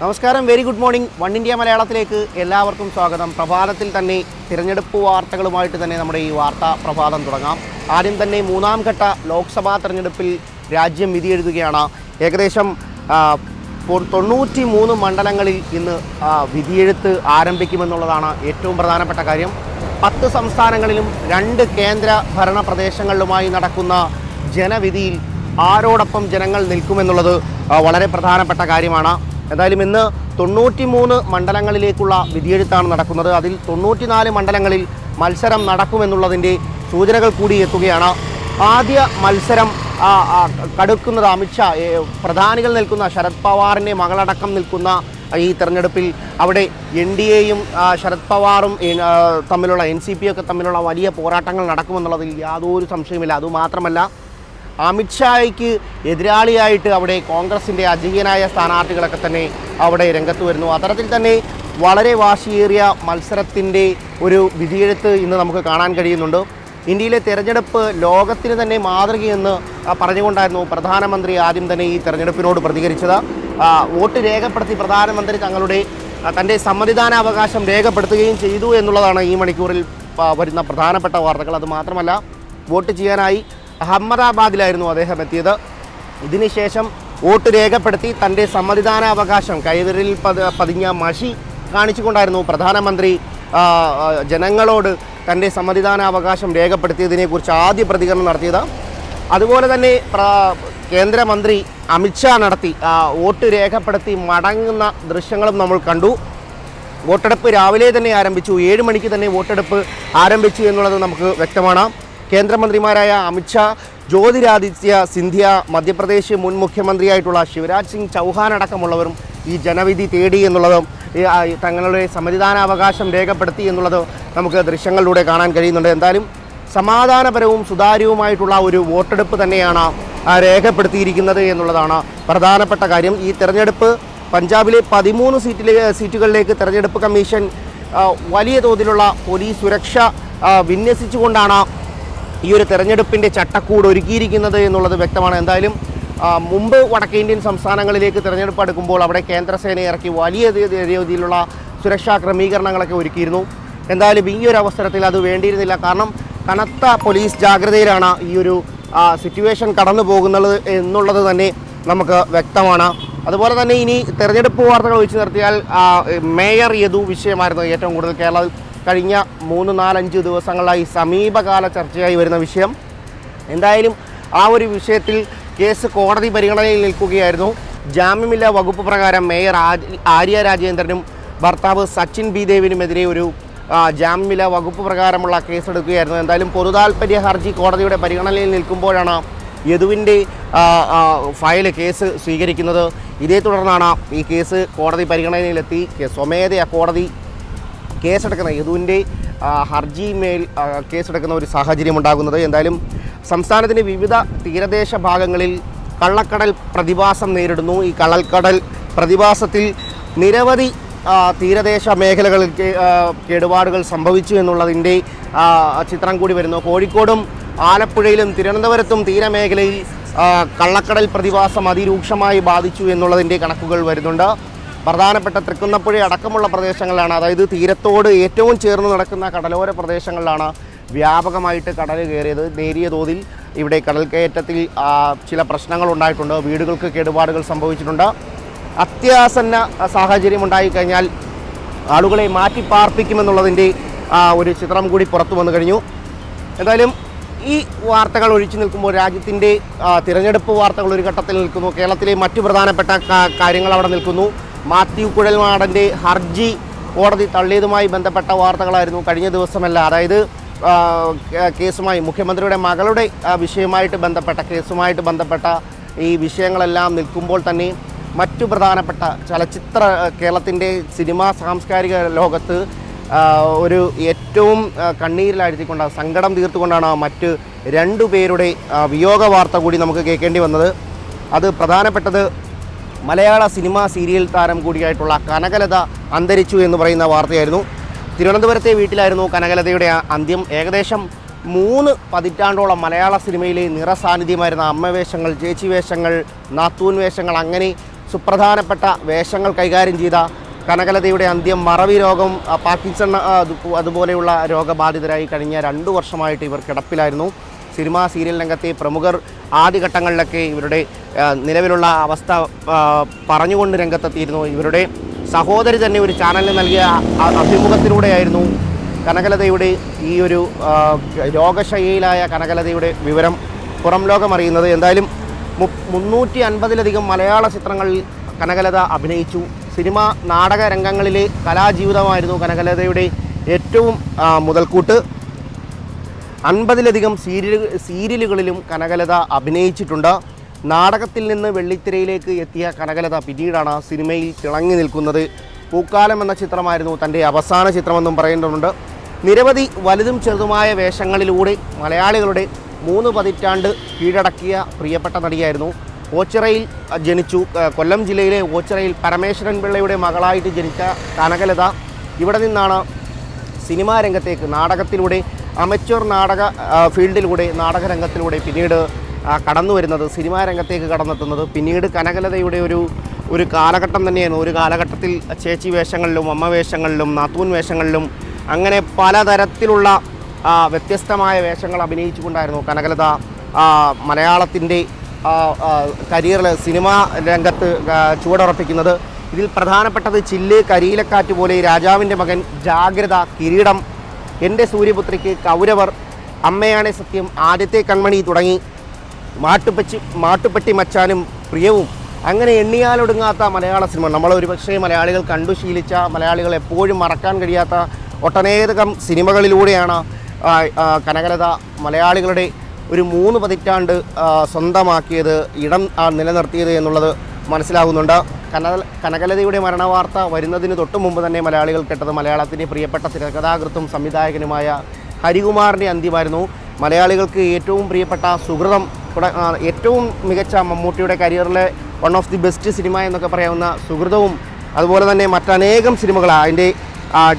നമസ്കാരം. Very good morning one India മലയാളത്തിലേക്ക് എല്ലാവർക്കും സ്വാഗതം. പ്രഭാതത്തിൽ തന്നെ തിരഞ്ഞെടുപ്പ് വാർത്തകളുമായിട്ട് തന്നെ നമ്മുടെ ഈ വാർത്താ പ്രഭാതം തുടങ്ങാം. ആദ്യം തന്നെ മൂന്നാം ഘട്ട ലോക്സഭാ തെരഞ്ഞെടുപ്പിൽ രാജ്യം വിധിയെഴുതുകയാണ്. ഏകദേശം തൊണ്ണൂറ്റി മൂന്ന് മണ്ഡലങ്ങളിൽ ഇന്ന് വിധിയെഴുത്ത് ആരംഭിക്കുമെന്നുള്ളതാണ് ഏറ്റവും പ്രധാനപ്പെട്ട കാര്യം. പത്ത് സംസ്ഥാനങ്ങളിലും രണ്ട് കേന്ദ്ര ഭരണ പ്രദേശങ്ങളിലുമായി നടക്കുന്ന ജനവിധിയിൽ ആരോടൊപ്പം ജനങ്ങൾ നിൽക്കുമെന്നുള്ളത് വളരെ പ്രധാനപ്പെട്ട കാര്യമാണ്. എന്തായാലും ഇന്ന് തൊണ്ണൂറ്റി മൂന്ന് മണ്ഡലങ്ങളിലേക്കുള്ള വിധിയെഴുത്താണ് നടക്കുന്നത്. അതിൽ തൊണ്ണൂറ്റിനാല് മണ്ഡലങ്ങളിൽ മത്സരം നടക്കുമെന്നുള്ളതിന്റെ സൂചനകൾ കൂടി എത്തുകയാണ്. ആദ്യ മത്സരം കടുക്കുന്നത് അമിത്ഷാ പ്രധാനികൾ നിൽക്കുന്ന ശരത് പവാറിന്റെ മകളടക്കം നിൽക്കുന്ന ഈ തെരഞ്ഞെടുപ്പിൽ അവിടെ എൻ ഡി എയും ശരത് പവാറും തമ്മിലുള്ള എൻ സി പി ഒക്കെ തമ്മിലുള്ള വലിയ പോരാട്ടങ്ങൾ നടക്കുമെന്നുള്ളതിൽ യാതൊരു സംശയമില്ല അതുമാത്രമല്ല അമിത്ഷായ്ക്ക് എതിരാളിയായിട്ട് അവിടെ കോൺഗ്രസിന്റെ അജീയനായ സ്ഥാനാർത്ഥികളൊക്കെ തന്നെ അവിടെ രംഗത്ത് വരുന്നു. അത്തരത്തിൽ തന്നെ വളരെ വാശിയേറിയ മത്സരത്തിന്റെ ഒരു വിധിയെഴുത്ത് ഇന്ന് നമുക്ക് കാണാൻ കഴിയുന്നുണ്ട്. ഇന്ത്യയിലെ തെരഞ്ഞെടുപ്പ് ലോകത്തിന് തന്നെ മാതൃകയെന്ന് പറഞ്ഞുകൊണ്ടായിരുന്നു പ്രധാനമന്ത്രി ആദ്യം തന്നെ ഈ തെരഞ്ഞെടുപ്പിനോട് പ്രതികരിച്ചത്. വോട്ട് രേഖപ്പെടുത്തി പ്രധാനമന്ത്രി തങ്ങളുടെ തന്റെ സമ്മതിദാനാവകാശം രേഖപ്പെടുത്തുകയും ചെയ്തു എന്നുള്ളതാണ് ഈ മണിക്കൂറിൽ വരുന്ന പ്രധാനപ്പെട്ട വാർത്തകൾ. അത് മാത്രമല്ല വോട്ട് ചെയ്യാനായി അഹമ്മദാബാദിലായിരുന്നു അദ്ദേഹം എത്തിയത്. ഇതിനുശേഷം വോട്ട് രേഖപ്പെടുത്തി തന്റെ സമ്മതിദാനാവകാശം കൈവിരലിൽ പതി പതിഞ്ഞ മഷി കാണിച്ചുകൊണ്ടായിരുന്നു പ്രധാനമന്ത്രി ജനങ്ങളോട് തന്റെ സമ്മതിദാനാവകാശം രേഖപ്പെടുത്തിയതിനെക്കുറിച്ച് ആദ്യ പ്രതികരണം നടത്തിയത്. അതുപോലെ തന്നെ കേന്ദ്രമന്ത്രി അമിത്ഷാ നടത്തി വോട്ട് രേഖപ്പെടുത്തി മടങ്ങുന്ന ദൃശ്യങ്ങളും നമ്മൾ കണ്ടു. വോട്ടെടുപ്പ് രാവിലെ തന്നെ ആരംഭിച്ചു. ഏഴ് മണിക്ക് തന്നെ വോട്ടെടുപ്പ് ആരംഭിച്ചു എന്നുള്ളത് നമുക്ക് വ്യക്തമാണ്. കേന്ദ്രമന്ത്രിമാരായ അമിത്ഷാ ജ്യോതിരാദിത്യ സിന്ധ്യ മധ്യപ്രദേശ് മുൻ മുഖ്യമന്ത്രിയായിട്ടുള്ള ശിവരാജ് സിംഗ് ചൗഹാൻ അടക്കമുള്ളവരും ഈ ജനവിധി തേടി എന്നുള്ളതും തങ്ങളുടെ സമ്മതിദാനാവകാശം രേഖപ്പെടുത്തി എന്നുള്ളതും നമുക്ക് ദൃശ്യങ്ങളിലൂടെ കാണാൻ കഴിയുന്നുണ്ട്. എന്തായാലും സമാധാനപരവും സുതാര്യവുമായിട്ടുള്ള ഒരു വോട്ടെടുപ്പ് തന്നെയാണ് രേഖപ്പെടുത്തിയിരിക്കുന്നത് എന്നുള്ളതാണ് പ്രധാനപ്പെട്ട കാര്യം. ഈ തെരഞ്ഞെടുപ്പ് പഞ്ചാബിലെ പതിമൂന്ന് സീറ്റിലെ സീറ്റുകളിലേക്ക് തെരഞ്ഞെടുപ്പ് കമ്മീഷൻ വലിയ തോതിലുള്ള പോലീസ് സുരക്ഷ വിന്യസിച്ചുകൊണ്ടാണ് ഈ ഒരു തെരഞ്ഞെടുപ്പിന്റെ ചട്ടക്കൂട് ഒരുക്കിയിരിക്കുന്നത് എന്നുള്ളത് വ്യക്തമാണ്. എന്തായാലും മുമ്പ് വടക്കേ ഇന്ത്യൻ സംസ്ഥാനങ്ങളിലേക്ക് തിരഞ്ഞെടുപ്പ് എടുക്കുമ്പോൾ അവിടെ കേന്ദ്രസേന ഇറക്കി വലിയ രീതിയിലുള്ള സുരക്ഷാ ക്രമീകരണങ്ങളൊക്കെ ഒരുക്കിയിരുന്നു. എന്തായാലും ഈ ഒരു അവസരത്തിൽ അത് വേണ്ടിയിരുന്നില്ല. കാരണം കനത്ത പോലീസ് ജാഗ്രതയിലാണ് ഈ ഒരു സിറ്റുവേഷൻ കടന്നു പോകുന്നത് എന്നുള്ളത് തന്നെ നമുക്ക് വ്യക്തമാണ്. അതുപോലെ തന്നെ ഇനി തെരഞ്ഞെടുപ്പ് വാർത്തകൾ വെച്ച് നിർത്തിയാൽ മേയർ യദു വിഷയമായിരുന്നു ഏറ്റവും കൂടുതൽ കേരളത്തിൽ കഴിഞ്ഞ മൂന്ന് നാലഞ്ച് ദിവസങ്ങളായി സമീപകാല ചർച്ചയായി വരുന്ന വിഷയം. എന്തായാലും ആ ഒരു വിഷയത്തിൽ കേസ് കോടതി പരിഗണനയിൽ നിൽക്കുകയായിരുന്നു. ജാമ്യമില്ലാ വകുപ്പ് പ്രകാരം മേയർ ആര്യ- രാജേന്ദ്രനും ഭർത്താവ് സച്ചിൻ ബി ദേവിനുമെതിരെ ഒരു ജാമ്യമില്ലാ വകുപ്പ് പ്രകാരമുള്ള കേസെടുക്കുകയായിരുന്നു. എന്തായാലും പൊതുതാൽപര്യ ഹർജി കോടതിയുടെ പരിഗണനയിൽ നിൽക്കുമ്പോഴാണ് യദുവിന്റെ ഫയൽ കേസ് സ്വീകരിക്കുന്നത്. ഇതേ തുടർന്നാണ് ഈ കേസ് കോടതി പരിഗണനയിലെത്തി. സ്വമേധയാ കോടതി കേസെടുക്കുന്ന യദുവിന്റെ ഹർജിമേൽ കേസെടുക്കുന്ന ഒരു സാഹചര്യം ഉണ്ടാകുന്നത്. എന്തായാലും സംസ്ഥാനത്തിന്റെ വിവിധ തീരദേശ ഭാഗങ്ങളിൽ കള്ളക്കടൽ പ്രതിഭാസം നേരിടുന്നു. ഈ കള്ളക്കടൽ പ്രതിഭാസത്തിൽ നിരവധി തീരദേശ മേഖലകളിൽ കേടുപാടുകൾ സംഭവിച്ചു എന്നുള്ളതിന്റെ ചിത്രം കൂടി വരുന്നു. കോഴിക്കോടും ആലപ്പുഴയിലും തിരുവനന്തപുരത്തും തീരമേഖലയിൽ കള്ളക്കടൽ പ്രതിഭാസം അതിരൂക്ഷമായി ബാധിച്ചു എന്നുള്ളതിന്റെ കണക്കുകൾ വരുന്നുണ്ട്. പ്രധാനപ്പെട്ട തൃക്കുന്നപ്പുഴ അടക്കമുള്ള പ്രദേശങ്ങളിലാണ്. അതായത് തീരത്തോട് ഏറ്റവും ചേർന്ന് നടക്കുന്ന കടലോര പ്രദേശങ്ങളിലാണ് വ്യാപകമായിട്ട് കടൽ കയറിയത്. നേരിയ തോതിൽ ഇവിടെ കടൽ കയറ്റത്തിൽ ചില പ്രശ്നങ്ങൾ ഉണ്ടായിട്ടുണ്ട്. വീടുകൾക്ക് കേടുപാടുകൾ സംഭവിച്ചിട്ടുണ്ട്. അത്യാസന്ന സാഹചര്യം ഉണ്ടായിക്കഴിഞ്ഞാൽ ആളുകളെ മാറ്റി പാർപ്പിക്കുമെന്നുള്ളതിന്റെ ഒരു ചിത്രം കൂടി പുറത്തു വന്നു കഴിഞ്ഞു. എന്തായാലും ഈ വാർത്തകൾ ഒഴിച്ചു നിൽക്കുമ്പോൾ രാജ്യത്തിന്റെ തിരഞ്ഞെടുപ്പ് വാർത്തകൾ ഒരു ഘട്ടത്തിൽ നിൽക്കുന്നു. കേരളത്തിലെ മറ്റു പ്രധാനപ്പെട്ട കാര്യങ്ങൾ അവിടെ നിൽക്കുന്നു. മാത്യു കുഴൽമാടന്റെ ഹർജി കോടതി തള്ളിയതുമായി ബന്ധപ്പെട്ട വാർത്തകളായിരുന്നു കഴിഞ്ഞ ദിവസമല്ല. അതായത് കേസുമായി മുഖ്യമന്ത്രിയുടെ മകളുടെ വിഷയമായിട്ട് ബന്ധപ്പെട്ട കേസുമായിട്ട് ബന്ധപ്പെട്ട ഈ വിഷയങ്ങളെല്ലാം നിൽക്കുമ്പോൾ തന്നെ മറ്റു പ്രധാനപ്പെട്ട ചലച്ചിത്ര കേരളത്തിന്റെ സിനിമാ സാംസ്കാരിക ലോകത്ത് ഒരു ഏറ്റവും കണ്ണീരിലാഴ്ത്തിക്കൊണ്ട് സങ്കടം തീർത്തുകൊണ്ടാണ് മറ്റ് രണ്ടു പേരുടെ വിയോഗ വാർത്ത കൂടി നമുക്ക് കേൾക്കേണ്ടി വന്നത്. അത് പ്രധാനപ്പെട്ടത് മലയാള സിനിമാ സീരിയൽ താരം കൂടിയായിട്ടുള്ള കനകലത അന്തരിച്ചു എന്ന് പറയുന്ന വാർത്തയായിരുന്നു. തിരുവനന്തപുരത്തെ വീട്ടിലായിരുന്നു കനകലതയുടെ അന്ത്യം. ഏകദേശം മൂന്ന് പതിറ്റാണ്ടോളം മലയാള സിനിമയിലെ നിറസാന്നിധ്യമായിരുന്ന അമ്മവേഷങ്ങൾ ചേച്ചി വേഷങ്ങൾ നാത്തൂൻ വേഷങ്ങൾ അങ്ങനെ സുപ്രധാനപ്പെട്ട വേഷങ്ങൾ കൈകാര്യം ചെയ്ത കനകലതയുടെ അന്ത്യം മറവി രോഗം പാർക്കിൻസൺ അതുപോലെയുള്ള രോഗബാധിതരായി കഴിഞ്ഞ രണ്ട് വർഷമായിട്ട് ഇവർ കിടപ്പിലായിരുന്നു. സിനിമാ സീരിയൽ രംഗത്തെ പ്രമുഖർ ആദ്യഘട്ടങ്ങളിലൊക്കെ ഇവരുടെ നിലവിലുള്ള അവസ്ഥ പറഞ്ഞുകൊണ്ട് രംഗത്തെത്തിയിരുന്നു. ഇവരുടെ സഹോദരി തന്നെ ഒരു ചാനലിന് നൽകിയ അഭിമുഖത്തിലൂടെയായിരുന്നു കനകലതയുടെ ഈ ഒരു രോഗശൈലിയിലായ കനകലതയുടെ വിവരം പുറം ലോകം അറിയുന്നത്. എന്തായാലും മു- മുന്നൂറ്റി അൻപതിലധികം മലയാള ചിത്രങ്ങളിൽ കനകലത അഭിനയിച്ചു. സിനിമ നാടക രംഗങ്ങളിലെ കലാജീവിതമായിരുന്നു കനകലതയുടെ ഏറ്റവും മുതൽക്കൂട്ട്. അൻപതിലധികം സീരിയൽ സീരിയലുകളിലും കനകലത അഭിനയിച്ചിട്ടുണ്ട്. നാടകത്തിൽ നിന്ന് വെള്ളിത്തിരയിലേക്ക് എത്തിയ കനകലത പിന്നീടാണ് സിനിമയിൽ തിളങ്ങി നിൽക്കുന്നത്. പൂക്കാലം എന്ന ചിത്രമായിരുന്നു തന്റെ അവസാന ചിത്രമെന്നും പറയേണ്ടതുണ്ട് നിരവധി വലുതും ചെറുതുമായ വേഷങ്ങളിലൂടെ മലയാളികളുടെ മൂന്ന് പതിറ്റാണ്ട് കീഴടക്കിയ പ്രിയപ്പെട്ട നടിയായിരുന്നു. ഓച്ചിറയിൽ ജനിച്ചു കൊല്ലം ജില്ലയിലെ ഓച്ചിറയിൽ പരമേശ്വരൻ പിള്ളയുടെ മകളായിട്ട് ജനിച്ച കനകലത. ഇവിടെ നിന്നാണ് സിനിമാ രംഗത്തേക്ക് നാടകത്തിലൂടെ അമച്വർ നാടക ഫീൽഡിലൂടെ നാടകരംഗത്തിലൂടെ പിന്നീട് കടന്നു വരുന്നത് സിനിമാ രംഗത്തേക്ക് കടന്നെത്തുന്നത് പിന്നീട് കനകലതയുടെ ഒരു ഒരു കാലഘട്ടം തന്നെയായിരുന്നു ഒരു കാലഘട്ടത്തിൽ ചേച്ചി വേഷങ്ങളിലും അമ്മ വേഷങ്ങളിലും നാത്തൂൻ വേഷങ്ങളിലും അങ്ങനെ പലതരത്തിലുള്ള വ്യത്യസ്തമായ വേഷങ്ങൾ അഭിനയിച്ചുകൊണ്ടായിരുന്നു കനകലത മലയാളത്തിന്റെ കരിയറിൽ സിനിമാ രംഗത്ത് ചുവടുറപ്പിക്കുന്നത്. ഇതിൽ പ്രധാനപ്പെട്ടത് ചില്ല് കരിയിലക്കാറ്റ് പോലെ രാജാവിന്റെ മകൻ ജാഗ്രത കിരീടം എന്റെ സൂര്യപുത്രിക്ക് കൗരവർ അമ്മയാണെ സത്യം ആദ്യത്തെ കൺമണി തുടങ്ങി. മാട്ടുപച്ചി മാട്ടുപ്പെട്ടി മച്ചാനും പ്രിയവും. അങ്ങനെ എണ്ണിയാലൊടുങ്ങാത്ത മലയാള സിനിമ. നമ്മൾ ഒരുപക്ഷേ മലയാളികൾ കണ്ടു ശീലിച്ച മലയാളികൾ എപ്പോഴും മറക്കാൻ കഴിയാത്ത ഒട്ടനേകം സിനിമകളിലൂടെയാണ് കനകലത മലയാളികളുടെ ഒരു മൂന്ന് പതിറ്റാണ്ട് സ്വന്തമാക്കിയത് ഇടം നിലനിർത്തിയത് എന്നുള്ളത് മനസ്സിലാകുന്നുണ്ട്. കനക കനകലതയുടെ മരണവാർത്ത വരുന്നതിന് തൊട്ടു മുമ്പ് തന്നെ മലയാളികൾ കേട്ടത് മലയാളത്തിന്റെ പ്രിയപ്പെട്ട തിരക്കഥാകൃത്തും സംവിധായകനുമായ ഹരികുമാറിന്റെ അന്ത്യമായിരുന്നു. മലയാളികൾക്ക് ഏറ്റവും പ്രിയപ്പെട്ട സുഹൃതം ഏറ്റവും മികച്ച മമ്മൂട്ടിയുടെ കരിയറിലെ one of the best cinema എന്നൊക്കെ പറയാവുന്ന സുഹൃതവും അതുപോലെ തന്നെ മറ്റനേകം സിനിമകൾ അതിന്റെ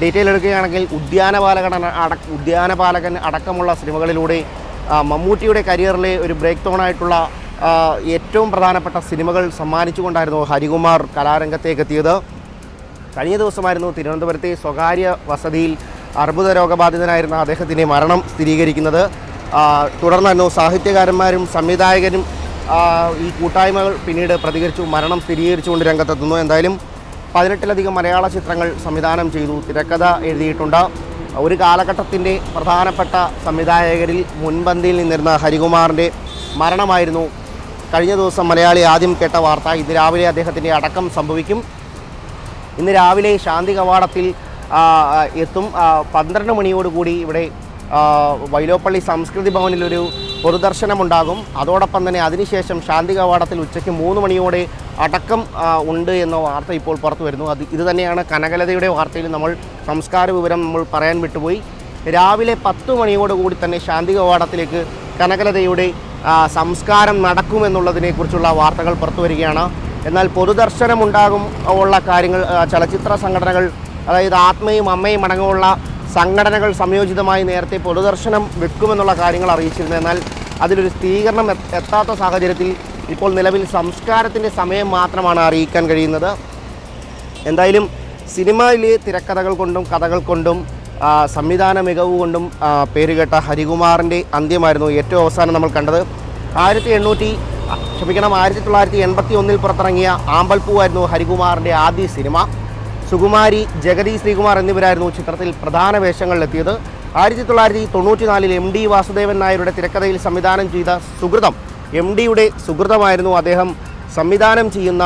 ഡീറ്റെയിൽ എടുക്കുകയാണെങ്കിൽ ഉദ്യാനപാലകൻ അട ഉദ്യാനപാലകൻ അടക്കമുള്ള സിനിമകളിലൂടെ മമ്മൂട്ടിയുടെ കരിയറിലെ ഒരു ബ്രേക്ക് തോണായിട്ടുള്ള ഏറ്റവും പ്രധാനപ്പെട്ട സിനിമകൾ സമ്മാനിച്ചുകൊണ്ടായിരുന്നു ഹരികുമാർ കലാരംഗത്തേക്ക് എത്തിയത് കഴിഞ്ഞ ദിവസമായിരുന്നു തിരുവനന്തപുരത്തെ സ്വകാര്യ വസതിയിൽ അർബുദ രോഗബാധിതനായിരുന്ന അദ്ദേഹത്തിന്റെ മരണം സ്ഥിരീകരിക്കുന്നത്. തുടർന്നായിരുന്നു സാഹിത്യകാരന്മാരും സംവിധായകരും ഈ കൂട്ടായ്മകൾ പിന്നീട് പ്രതികരിച്ചു മരണം സ്ഥിരീകരിച്ചുകൊണ്ട് രംഗത്തെത്തുന്നു. എന്തായാലും പതിനെട്ടിലധികം മലയാള ചിത്രങ്ങൾ സംവിധാനം ചെയ്തു തിരക്കഥ എഴുതിയിട്ടുണ്ട്. ഒരു കാലഘട്ടത്തിന്റെ പ്രധാനപ്പെട്ട സംവിധായകരിൽ മുൻപന്തിയിൽ നിന്നിരുന്ന ഹരികുമാറിന്റെ മരണമായിരുന്നു കഴിഞ്ഞ ദിവസം മലയാളി ആദ്യം കേട്ട വാർത്ത ഇന്ന് രാവിലെ അദ്ദേഹത്തിന്റെ അടക്കം സംഭവിക്കും. ഇന്ന് രാവിലെ ശാന്തി കവാടത്തിൽ എത്തും. പന്ത്രണ്ട് മണിയോടുകൂടി ഇവിടെ വൈലോപ്പള്ളി സംസ്കൃതി ഭവനിലൊരു പൊതുദർശനമുണ്ടാകും. അതോടൊപ്പം തന്നെ അതിനുശേഷം ശാന്തി കവാടത്തിൽ ഉച്ചയ്ക്ക് മൂന്ന് മണിയോടെ അടക്കം ഉണ്ട് എന്ന വാർത്ത ഇപ്പോൾ പുറത്തു വരുന്നു. അത് ഇത് തന്നെയാണ് കനകലതയുടെ വാർത്തയിൽ നമ്മൾ സംസ്കാര വിവരം നമ്മൾ പറയാൻ വിട്ടുപോയി. രാവിലെ പത്ത് മണിയോടുകൂടി തന്നെ ശാന്തി കവാടത്തിലേക്ക് കനകലതയുടെ സംസ്കാരം നടക്കുമെന്നുള്ളതിനെക്കുറിച്ചുള്ള വാർത്തകൾ പുറത്തു വരികയാണ് എന്നാൽ പൊതുദർശനമുണ്ടാകും ഉള്ള കാര്യങ്ങൾ ചലച്ചിത്ര സംഘടനകൾ അതായത് ആത്മയും അമ്മയും അടങ്ങുമുള്ള സംഘടനകൾ സംയോജിതമായി നേരത്തെ പൊതുദർശനം വെക്കുമെന്നുള്ള കാര്യങ്ങൾ അറിയിച്ചിരുന്നു. എന്നാൽ അതിലൊരു സ്ഥിരീകരണം എത്താത്ത സാഹചര്യത്തിൽ ഇപ്പോൾ നിലവിൽ സംസ്കാരത്തിന്റെ സമയം മാത്രമാണ് അറിയിക്കാൻ കഴിയുന്നത്. എന്തായാലും സിനിമയിലെ തിരക്കഥകൾ കൊണ്ടും കഥകൾ കൊണ്ടും സംവിധാന മികവ് കൊണ്ടും പേരുകേട്ട ഹരികുമാറിന്റെ അന്ത്യമായിരുന്നു ഏറ്റവും അവസാനം നമ്മൾ കണ്ടത്. ആയിരത്തി എണ്ണൂറ്റി ക്ഷമിക്കണം ആയിരത്തി തൊള്ളായിരത്തി എൺപത്തി ഒന്നിൽ പുറത്തിറങ്ങിയ ആമ്പൽപ്പൂവായിരുന്നു ഹരികുമാറിന്റെ ആദ്യ സിനിമ. സുകുമാരി ജഗതി ശ്രീകുമാർ എന്നിവരായിരുന്നു ചിത്രത്തിൽ പ്രധാന വേഷങ്ങളിലെത്തിയത്. ആയിരത്തി തൊള്ളായിരത്തി തൊണ്ണൂറ്റി നാലിൽ എം ഡി വാസുദേവൻ നായരുടെ തിരക്കഥയിൽ സംവിധാനം ചെയ്ത സുഹൃതം എം ഡിയുടെ സുഹൃതമായിരുന്നു അദ്ദേഹം. സംവിധാനം ചെയ്യുന്ന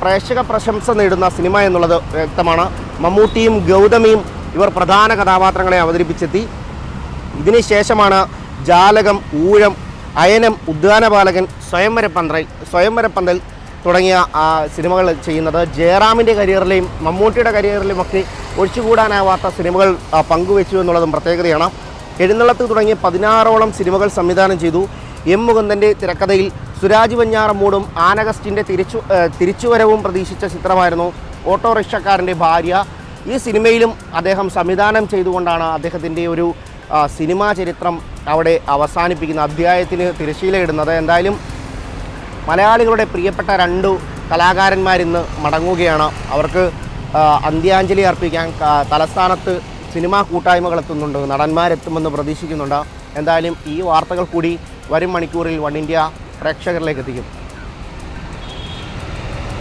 പ്രേക്ഷക പ്രശംസ നേടുന്ന സിനിമ എന്നുള്ളത് വ്യക്തമാണ്. മമ്മൂട്ടിയും ഗൗതമിയും ഇവർ പ്രധാന കഥാപാത്രങ്ങളെ അവതരിപ്പിച്ചെത്തി. ഇതിനുശേഷമാണ് ജാലകം ഊഴം അയനം ഉദ്യാനപാലകൻ സ്വയംവര പന്തൽ തുടങ്ങിയ ആ, സിനിമകൾ ചെയ്യുന്നത്. ജയറാമിന്റെ കരിയറിലെയും മമ്മൂട്ടിയുടെ കരിയറിലെയും ഒക്കെ ഒഴിച്ചുകൂടാനാവാത്ത സിനിമകൾ പങ്കുവെച്ചു എന്നുള്ളതും പ്രത്യേകതയാണ്. എഴുന്നള്ളത്ത് തുടങ്ങിയ പതിനാറോളം സിനിമകൾ സംവിധാനം ചെയ്തു. എം മുകുന്ദന്റെ തിരക്കഥയിൽ സുരാജ് വഞ്ഞാറമ്മൂടും ആനഗസ്റ്റിന്റെ തിരിച്ചു തിരിച്ചുവരവും പ്രതീക്ഷിച്ച ചിത്രമായിരുന്നു. ഓട്ടോറിക്ഷക്കാരന്റെ ഭാര്യ ഈ സിനിമയിലും അദ്ദേഹം സംവിധാനം ചെയ്തുകൊണ്ടാണ് അദ്ദേഹത്തിന്റെ ഒരു സിനിമാ ചരിത്രം അവിടെ അവസാനിപ്പിക്കുന്ന അധ്യായത്തിന് തിരശ്ശീലയിടുന്നത്. എന്തായാലും മലയാളികളുടെ പ്രിയപ്പെട്ട രണ്ടു കലാകാരന്മാരിന്ന് മടങ്ങുകയാണ്. അവർക്ക് അന്ത്യാഞ്ജലി അർപ്പിക്കാൻ തലസ്ഥാനത്ത് സിനിമാ കൂട്ടായ്മകൾ എത്തുന്നുണ്ട്. നടന്മാരെത്തുമെന്ന് പ്രതീക്ഷിക്കുന്നുണ്ട്. എന്തായാലും ഈ വാർത്തകൾ കൂടി വരും മണിക്കൂറിൽ വൺ ഇന്ത്യ പ്രേക്ഷകരിലേക്ക് എത്തിക്കും.